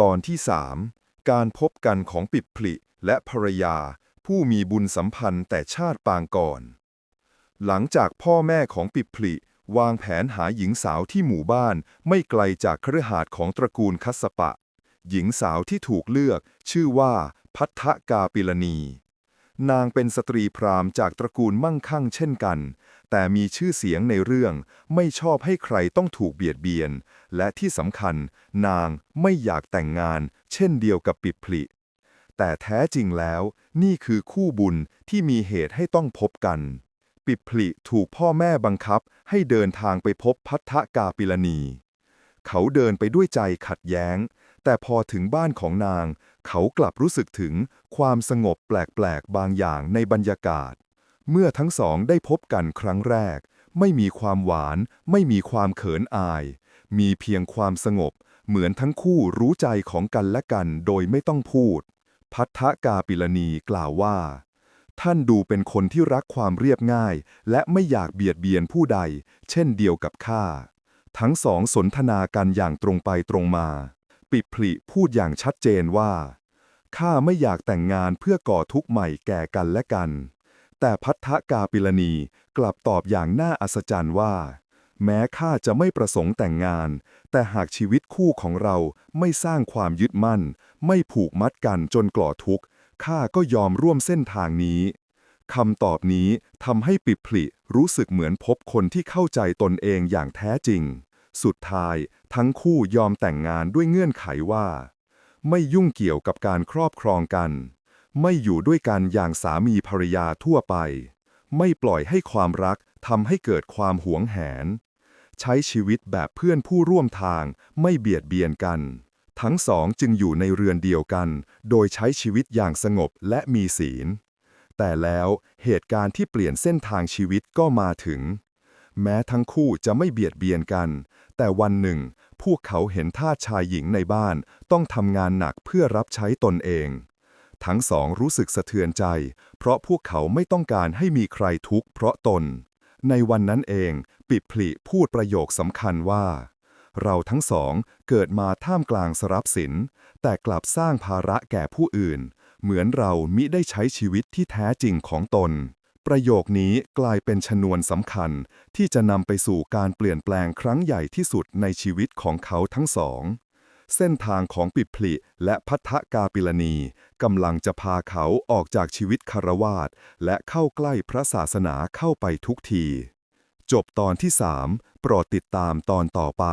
ตอนที่สามการพบกันของปิดผลิและภรรยา ผู้มีบุญสัมพันธ์แต่ชาติปางก่อน หลังจากพ่อแม่ของปิดผลิวางแผนหาหญิงสาวที่หมู่บ้านไม่ไกลจากเคฤหาสน์ของตระกูลคัสสปะ หญิงสาวที่ถูกเลือกชื่อว่าพัทธกาปิลนี นางเป็นสตรีพราหมณ์จากตระกูลมั่งคั่งเช่นกัน แต่มีชื่อเสียงในเรื่องไม่ชอบให้ใครต้องถูกเบียดเบียน และที่สำคัญนางไม่อยากแต่งงาน เช่นเดียวกับปิดผลิ แต่แท้จริงแล้วนี่คือคู่บุญที่มีเหตุให้ต้องพบกัน ปิดผลิถูกพ่อแม่บังคับให้เดินทางไปพบพัทธกาปิลนีเขาเดินไปด้วยใจขัดแย้ง แต่พอถึงบ้านของนาง เขากลับรู้สึกถึงความสงบแปลกๆบางอย่างในบรรยากาศ เมื่อทั้งสองได้พบกันครั้งแรก ไม่มีความหวาน ไม่มีความเขินอาย มีเพียงความสงบ เหมือนทั้งคู่รู้ใจของกันและกันโดยไม่ต้องพูด พัทธกาปิลนีกล่าวว่า ท่านดูเป็นคนที่รักความเรียบง่าย และไม่อยากเบียดเบียนผู้ใด เช่นเดียวกับข้า ทั้งสองสนทนากันอย่างตรงไปตรงมา ปิดผลิพูดอย่างชัดเจนว่าข้าไม่อยากแต่งงานเพื่อก่อทุกข์ใหม่แก่กันและกัน แต่พัทธกาปิลนีกลับตอบอย่างน่าอัศจรรย์ว่า แม้ข้าจะไม่ประสงค์แต่งงาน แต่หากชีวิตคู่ของเราไม่สร้างความยึดมั่น ไม่ผูกมัดกันจนก่อทุกข์ข้าก็ยอมร่วมเส้นทางนี้คำตอบนี้ทำให้ปิดผลิรู้สึกเหมือนพบคนที่เข้าใจตนเองอย่างแท้จริง สุดท้าย ทั้งคู่ยอมแต่งงานด้วยเงื่อนไขว่า ไม่ยุ่งเกี่ยวกับการครอบครองกัน ไม่อยู่ด้วยกันอย่างสามีภรรยาทั่วไป ไม่ปล่อยให้ความรักทำให้เกิดความหวงแหน ใช้ชีวิตแบบเพื่อนผู้ร่วมทางไม่เบียดเบียนกัน ทั้งสองจึงอยู่ในเรือนเดียวกัน โดยใช้ชีวิตอย่างสงบและมีศีล แต่แล้วเหตุการณ์ที่เปลี่ยนเส้นทางชีวิตก็มาถึง แม้ทั้งคู่จะไม่เบียดเบียนกัน แต่วันหนึ่ง พวกเขาเห็นท่าชายหญิงในบ้านต้องทำงานหนักเพื่อรับใช้ตนเอง ทั้งสองรู้สึกสะเทือนใจ เพราะพวกเขาไม่ต้องการให้มีใครทุกข์เพราะตน ในวันนั้นเอง ปิดผลิพูดประโยคสำคัญว่า เราทั้งสองเกิดมาท่ามกลางสรับสิน แต่กลับสร้างภาระแก่ผู้อื่น เหมือนเรามิได้ใช้ชีวิตที่แท้จริงของตน ประโยคนี้กลายเป็นชนวนสำคัญ ที่จะนำไปสู่การเปลี่ยนแปลงครั้งใหญ่ที่สุดในชีวิตของเขาทั้งสอง เส้นทางของปิดผลิและพัทธกาปิลนีกำลังจะพาเขาออกจากชีวิตคารวาสและเข้าใกล้พระศาสนาเข้าไปทุกที จบตอนที่ 3 โปรดติดตามตอนต่อไป